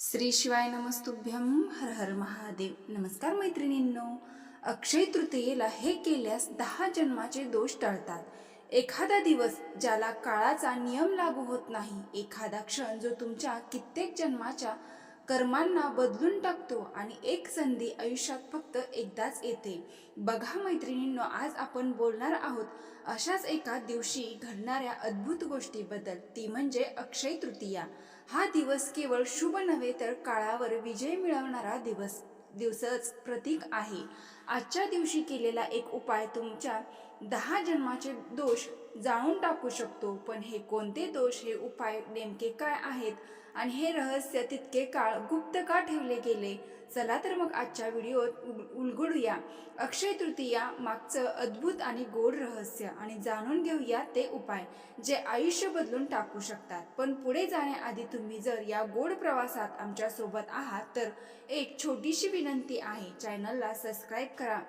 श्री शिवाय नमस्तुभ्यम हर हर महादेव. नमस्कार मैत्रिणींनो. अक्षय तृतीयेला हे केल्यास दहा जन्माचे दोष टळतात. एखादा दिवस ज्याला काळाचा नियम लागू होत नाही एखादा क्षण जो तुमच्या कित्येक जन्माच्या कर्मांना बदलून टाकतो आणि एक संधी आयुष्यात फक्त एकदाच येते. बघा मैत्रिणींनो आज आपण बोलणार आहोत अशाच एका दिवशी घडणाऱ्या अद्भुत गोष्टीबद्दल. ती म्हणजे अक्षय तृतीया. हा दिवस केवळ शुभ नव्हे तर काळावर विजय मिळवणारा दिवस दिवसच प्रतीक आहे. आजच्या दिवशी केलेला एक उपाय तुमच्या दहा जन्माचे दोष जाणून टाकू शकतो. पण हे कोणते दोष हे उपाय नेमके काय आहेत? आणि हे रहस्य तितके काळ गुप्त का ठेवले गेले? चला तर मग आजच्या व्हिडिओत उल- उलगडूया. अक्षय तृतीया मागचं अद्भुत आणि गोड रहस्य आणि जाणून घेऊया ते उपाय जे आयुष्य बदलून टाकू शकतात. पण पुढे जाण्याआधी तुम्ही जर या गोड प्रवासात आमच्यासोबत आहात तर एक छोटीशी विनंती आहे. चॅनलला सबस्क्राईब करा.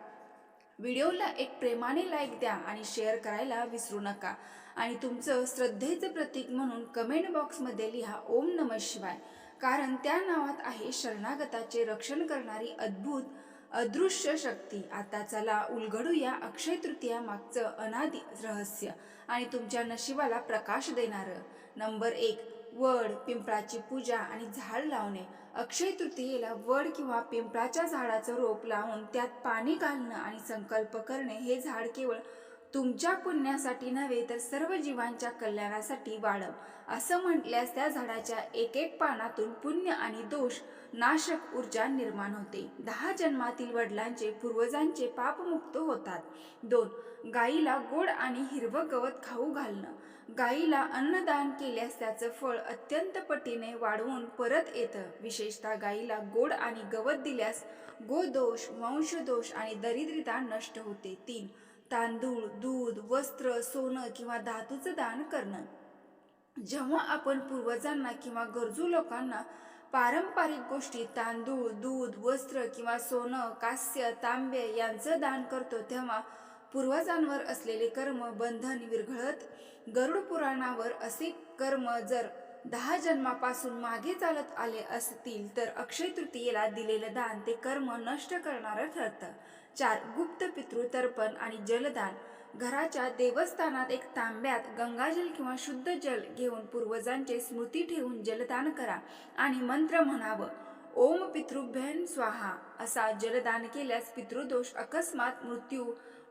व्हिडिओला एक प्रेमाने लाईक द्या आणि शेअर करायला विसरू नका. आणि तुमचं श्रद्धेचं प्रतीक म्हणून कमेंट बॉक्समध्ये लिहा ओम नम शिवाय. कारण त्या नावात आहे शरणागताचे रक्षण करणारी अद्भुत अदृश्य शक्ती. आता चला उलगडूया अक्षय तृतीया मागचं अनादि रहस्य. आणि तुमच्या नशिबाला प्रकाश देणारं. नंबर एक वड पिंपळाची पूजा आणि झाड लावणे. अक्षय तृतीयेला वड किंवा पिंपळाच्या झाडाचं रोप लावून त्यात पाणी घालणं आणि संकल्प करणे हे झाड केवळ तुमच्या पुण्यासाठी नव्हे तर सर्व जीवांच्या कल्याणासाठी वाढव. असं म्हटल्यास त्या झाडाच्या एक एक पानातून पुण्य आणि दोष नाशक ऊर्जा निर्माण होते. दहा जन्मातील वडिलांचे पूर्वजांचे पापमुक्त होतात. दोन गाईला गोड आणि हिरवं गवत खाऊ घालणं. गाईला अन्नदान केल्यास त्याचं फळ अत्यंत पटीने वाढवून परत येतं. विशेषतः गाईला गोड आणि गवत दिल्यास गोदोष वंशदोष आणि दरिद्रता नष्ट होते. तीन तांदूळ दूध वस्त्र सोनं किंवा धातूचं दान करणं. जेव्हा आपण पूर्वजांना किंवा गरजू लोकांना पारंपरिक गोष्टी तांदूळ दूध वस्त्र किंवा सोनं कास्य तांबे यांचं दान करतो तेव्हा पूर्वजांवर असलेले कर्म बंधन विरघळत गरुड पुराणावर असे कर्म जर दहा जन्मापासून मागे चालत आले असतील तर अक्षय तृतीयेला दिलेलं दान ते कर्म नष्ट करणारं ठरतं. चार गुप्त पितृतर्पण आणि जलदान. घराच्या देवस्थानात एक तांब्यात गंगाजल किंवा शुद्ध जल घेऊन पूर्वजांचे स्मृती ठेवून जलदान करा आणि मंत्र म्हणावं ओम पितृभ्यन स्वाहा. असा जलदान केल्यास पितृदोष अकस्मात मृत्यू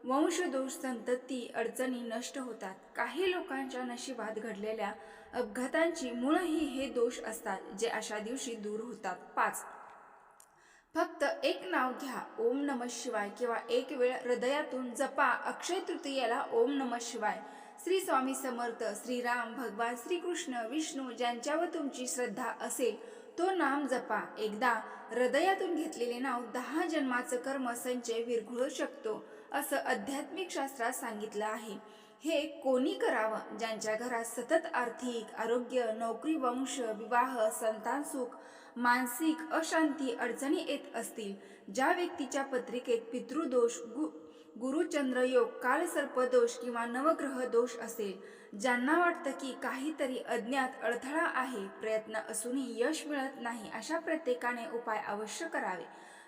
वंशदोष संतती अडचणी नष्ट होतात. काही लोकांच्या नशिबात घडलेल्या अपघातांची मूळही हे दोष असतात जे अशा दिवशी दूर होतात. पाच. फक्त एक नाव घ्या. ओम नम शिवाय किंवा एक वेळ हृदयातून जपा. अक्षय तृतीयेला ओम नम शिवाय. श्री स्वामी समर्थ श्रीराम भगवान श्रीकृष्ण विष्णू ज्यांच्यावर तुमची श्रद्धा असेल तो नाम जपा. एकदा हृदयातून घेतलेले नाव दहा जन्माचं कर्म संचय विरघळू शकतो. असं आध्यात्मिक शास्त्रात सांगितलं आहे. हे कोणी करावं? ज्यांच्या घरात सतत आर्थिक आरोग्य नोकरी वंश विवाह संतान सुख मानसिक अशांती अडचणी येत असतील ज्या व्यक्तीच्या पत्रिकेत पितृदोष गु गुरुचंद्र योग कालसर्पदोष किंवा नवग्रह दोष असेल ज्यांना वाटतं की काहीतरी अज्ञात अडथळा आहे प्रयत्न असूनही यश मिळत नाही अशा प्रत्येकाने उपाय अवश्य करावे.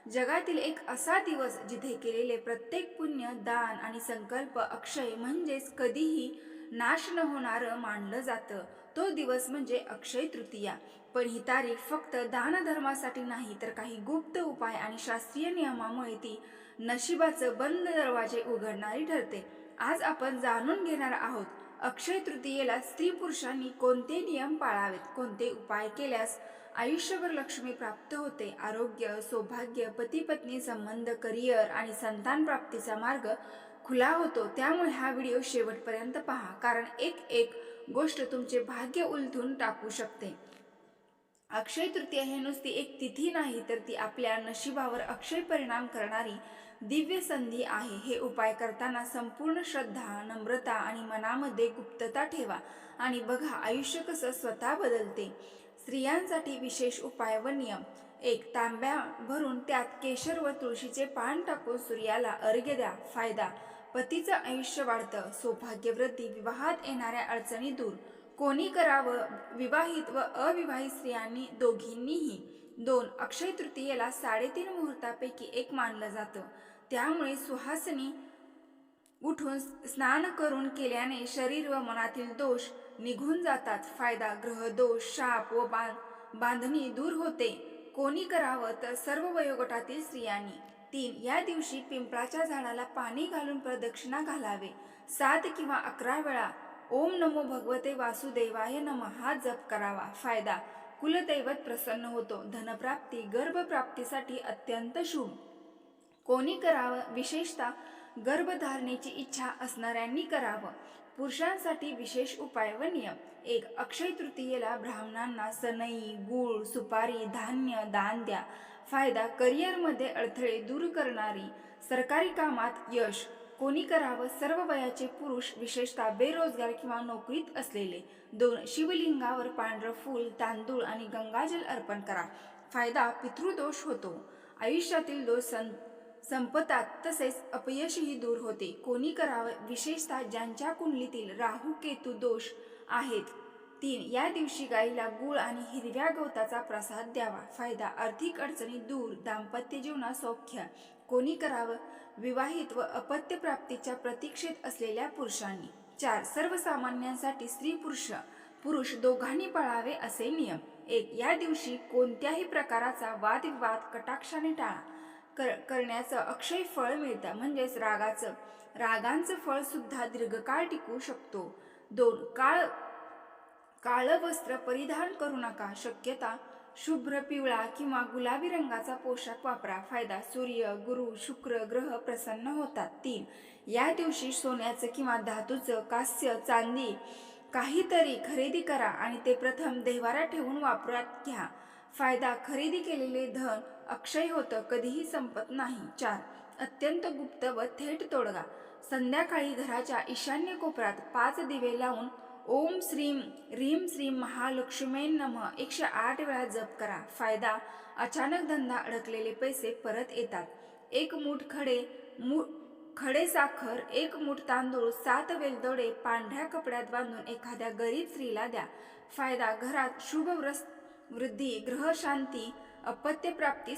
जगातील एक असा दिवस जिथे केलेले प्रत्येक पुण्य दान आणि संकल्प अक्षय म्हणजेच कधीही नाश न होणारं मानलं जातं. तो दिवस म्हणजे अक्षय तृतीया. पण ही तारीख फक्त दानधर्मासाठी नाही तर काही गुप्त उपाय आणि शास्त्रीय नियमामुळे ती नशिबाचं बंद दरवाजे उघडणारी ठरते. आज आपण जाणून घेणार आहोत अक्षय तृतीयेला स्त्री पुरुषांनी कोणते नियम पाळावेत? कोणते उपाय केल्यास आयुष्यभर लक्ष्मी प्राप्त होते? आरोग्य सौभाग्य पती पत्नी संबंध करिअर आणि संतान प्राप्तीचा मार्ग खुला होतो. त्यामुळे हा व्हिडिओ शेवटपर्यंत पहा. कारण एक एक गोष्ट तुमचे भाग्य उलथून टाकू शकते. अक्षय तृतीया हे नुसती एक तिथी नाही तर ती आपल्या नशिबावर अक्षय परिणाम करणारी दिव्य संधी आहे. हे उपाय करताना संपूर्ण श्रद्धा नम्रता आणि मनामध्ये गुप्तता ठेवा आणि बघा आयुष्य कसं स्वतः बदलते. स्त्रियांसाठी विशेष उपाय व नियम. एक तांब्या भरून त्यात केशर व तुळशीचे पान टाकून सूर्याला अर्घ्य द्या. फायदा पतीचं आयुष्य वाढतं. सौभाग्यवृद्धी विवाहात येणाऱ्या अडचणी दूर. कोणी करावं? विवाहित व अविवाहित स्त्रियांनी दोघींनीही. दोन अक्षय तृतीयेला साडेतीन मुहूर्तापैकी एक मानलं जातं. त्यामुळे सुहासनी उठून स्नान करून केल्याने शरीर व मनातील दोष निघून जातात. फायदा ग्रह दोष शाप व बां- बांधणी दूर होते. कोणी करावं तर सर्व वयोगटातील स्त्रियांनी. तीन या दिवशी पिंपळाच्या झाडाला पाणी घालून प्रदक्षिणा घालावे. सात किंवा अकरा वेळा ओम नमो भगवते वासुदेवाय नम हा जप करावा. फायदा कुलदैवत प्रसन्न होतो. धनप्राप्ती गर्भप्राप्तीसाठी अत्यंत शुभ. कोणी करावं? विशेषतः गर्भधारणेची इच्छा असणाऱ्यांनी करावं. पुरुषांसाठी विशेष उपाय व नियम. एक अक्षय तृतीयेला ब्राह्मणांना सनई गूळ सुपारी धान्य दान द्या. फायदा करिअरमध्ये अडथळे दूर करणारी सरकारी कामात यश. कोणी करावं? सर्व वयाचे पुरुष विशेषतः बेरोजगार किंवा नोकरीत असलेले दोन शिवलिंगावर पांढरं फूल तांदूळ आणि गंगाजल अर्पण करा. फायदा पितृदोष होतो. आयुष्यातील दोष सं संपतात तसेच अपयशही दूर होते. कोणी करावं? विशेषतः ज्यांच्या कुंडलीतील राहू केतू दोष आहेत तीन या दिवशी गाईला गुळ आणि हिरव्या गवताचा प्रसाद द्यावा. फायदा आर्थिक अडचणी दूर दाम्पत्य जीवनात सौख्य. कोणी करावं? विवाहित व अपत्य प्राप्तीच्या प्रतीक्षेत असलेल्या पुरुषांनी. चार सर्वसामान्यांसाठी स्त्री पुरुष पुरुष दोघांनी पाळावे असे नियम. एक या दिवशी कोणत्याही प्रकाराचा वादविवाद कटाक्षाने टाळा. कर करण्याचं अक्षय फळ मिळतं म्हणजेच रागाचं. रागांचं फळ सुद्धा दीर्घकाळ टिकू शकतो. दोन काळ काळं वस्त्र परिधान करू नका शक्यता शुभ्र पिवळा किंवा गुलाबी रंगाचा पोशाख वापरा. फायदा सूर्य गुरु शुक्र ग्रह प्रसन्न होतात. तीन या दिवशी सोन्याचं किंवा धातूचं कास्य चांदी काहीतरी खरेदी करा आणि ते प्रथम देवारा ठेवून वापरात घ्या. फायदा खरेदी केलेले धन अक्षय होतं कधीही संपत नाही. चार अत्यंत गुप्त व थेट तोडगा. संध्याकाळी घराच्या ईशान्य कोपऱ्यात पाच दिवे लावून ओम श्रीम रीम श्रीम महालक्ष्मी नम. एकशे आठ वेळा जप करा. फायदा अचानक धंदा अडकलेले पैसे परत येतात. एक मूठ खडे मू खडे साखर एक मूठ तांदूळ सात वेलदोडे पांढऱ्या कपड्यात बांधून एखाद्या गरीब स्त्रीला द्या. फायदा घरात शुभ वृद्धी ग्रह शांती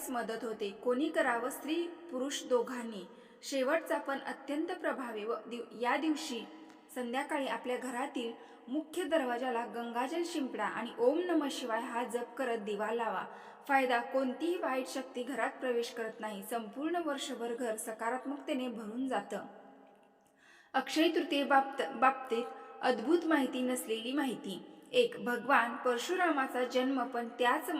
मदत होते. कोणी करावं? स्त्री पुरुष दोघांनी. शेवटचा पण अत्यंत प्रभावी व दिव या दिवशी संध्याकाळी आपल्या घरातील मुख्य दरवाजाला गंगाजल शिंपडा आणि ओम नम शिवाय हा जप करत दिवा लावा. फायदा कोणतीही वाईट शक्ती घरात प्रवेश करत नाही. संपूर्ण वर्षभर घर सकारात्मकतेने भरून जातं. अक्षय तृतीय बाबत बाबतीत अद्भुत माहिती नसलेली माहिती. एक भगवान परशुरामाचा जन्म पण त्याच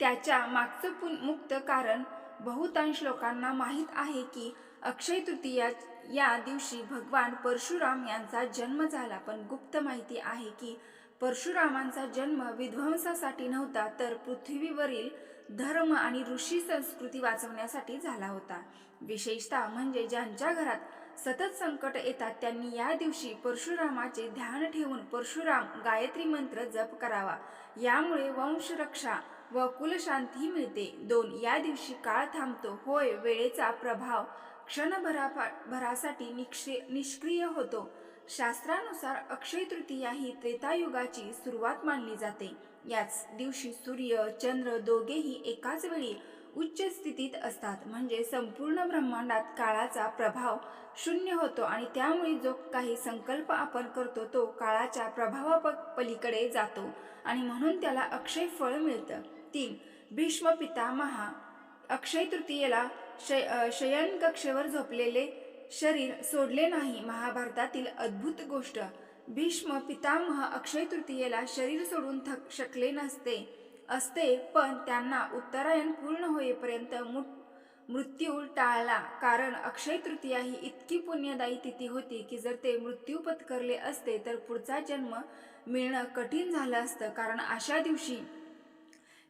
त्याच्या मागचं पुन मुक्त कारण बहुतांश लोकांना माहीत आहे की अक्षय तृतीया या दिवशी भगवान परशुराम यांचा जन्म झाला. पण गुप्त माहिती आहे की परशुरामांचा जन्म विध्वंसासाठी नव्हता तर पृथ्वीवरील धर्म आणि ऋषी संस्कृती वाचवण्यासाठी झाला होता. विशेषतः म्हणजे ज्यांच्या घरात सतत संकट येतात त्यांनी या दिवशी परशुरामाचे ध्यान ठेवून परशुराम गायत्री मंत्र जप करावा. यामुळे वंशरक्षा व कुलशांती मिळते. दोन या दिवशी काळ थांबतो. होय वेळेचा प्रभाव क्षणभरा भरासाठी निक्षे निष्क्रिय होतो. शास्त्रानुसार अक्षय तृतीया ही त्रेतायुगाची सुरुवात मानली जाते. याच दिवशी सूर्य चंद्र दोघेही एकाच वेळी उच्च स्थितीत असतात. म्हणजे संपूर्ण ब्रह्मांडात काळाचा प्रभाव शून्य होतो आणि त्यामुळे जो काही संकल्प आपण करतो तो काळाच्या प्रभावा पलीकडे जातो आणि म्हणून त्याला अक्षय फळ मिळतं. तीन भीष्म पितामहा अक्षय तृतीयेला शय शयन कक्षेवर झोपलेले शरीर सोडले नाही. महाभारतातील अद्भुत गोष्ट. भीष्म पितामह अक्षय तृतीयेला शरीर सोडून थक शकले नसते असते पण त्यांना उत्तरायण पूर्ण होईपर्यंत मृत्यू टाळला. कारण अक्षय तृतीया ही इतकी पुण्यदायी तिथी होती की जर ते मृत्यू पत्करले असते तर पुढचा जन्म मिळणं कठीण झालं असतं. कारण अशा दिवशी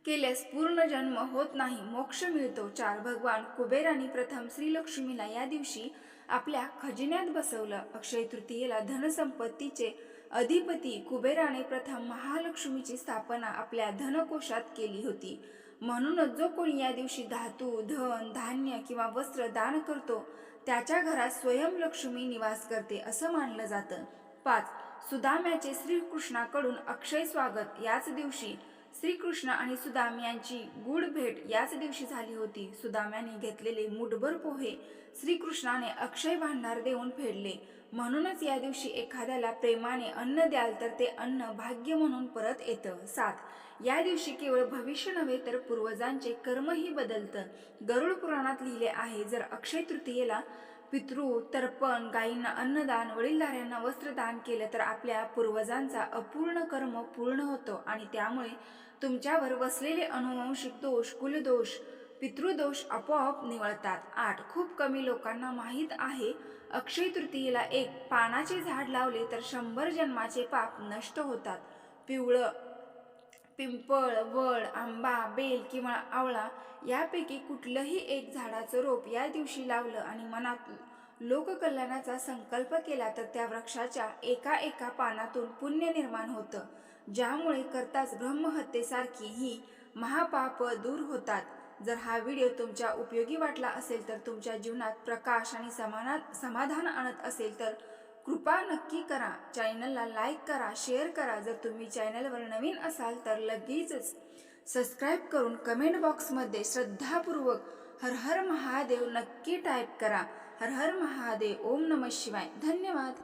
केल्यास पूर्ण जन्म होत नाही मोक्ष मिळतो. चार भगवान कुबेराने प्रथम श्रीलक्ष्मीला या दिवशी आपल्या खजिन्यात बसवलं. अक्षय तृतीयेला धनसंपत्तीचे अधिपती कुबेराने प्रथम महालक्ष्मीची स्थापना आपल्या धनकोशात केली होती. म्हणूनच जो कोणी या दिवशी धातू धन धान्य किंवा वस्त्र दान करतो त्याच्या घरात स्वयंलक्ष्मी निवास करते असं मानलं जातं. पाच सुदाम्याचे श्रीकृष्णाकडून अक्षय स्वागत. याच दिवशी श्रीकृष्ण आणि सुदाम यांची गूढ भेट याच दिवशी झाली होती. सुदाम्याने घेतलेले मुठभर पोहे श्रीकृष्णाने अक्षय भांडार देऊन फेडले. म्हणूनच या दिवशी एखाद्याला प्रेमाने अन्न द्याल तर ते अन्न भाग्य म्हणून परत येतं. सात. या दिवशी केवळ भविष्य नव्हे तर पूर्वजांचे कर्मही बदलतं. गरुड पुराणात लिहिले आहे जर अक्षय तृतीयेला पितृ तर्पण गायींना अन्नदान वडीलधाऱ्यांना वस्त्रदान केलं तर आपल्या पूर्वजांचा अपूर्ण कर्म पूर्ण होतो आणि त्यामुळे तुमच्यावर वसलेले अनुवंशिक दोष कुलदोष पितृदोष आपोआप निवळतात. आठ खूप कमी लोकांना माहीत आहे अक्षय तृतीयेला एक पानाचे झाड लावले तर शंभर जन्माचे पाप नष्ट होतात. पिवळं पिंपळ वड आंबा बेल किंवा आवळा यापैकी कुठलंही एक झाडाचं रोप या दिवशी लावलं आणि मनात लोककल्याणाचा संकल्प केला तर त्या वृक्षाच्या एका एका पानातून पुण्य निर्माण होतं ज्यामुळे करताच ब्रह्महत्येसारखी ही महापाप दूर होतात. जर हा व्हिडिओ तुमच्या उपयोगी वाटला असेल तर तुमच्या जीवनात प्रकाश आणि समानात समाधान आणत असेल तर कृपा नक्की करा. चॅनलला लाईक करा शेअर करा. जर तुम्ही चॅनलवर नवीन असाल तर लगेचच सबस्क्राईब करून कमेंट बॉक्समध्ये श्रद्धापूर्वक हर हर महादेव नक्की टाईप करा. हर हर महादेव ओम नम शिवाय. धन्यवाद.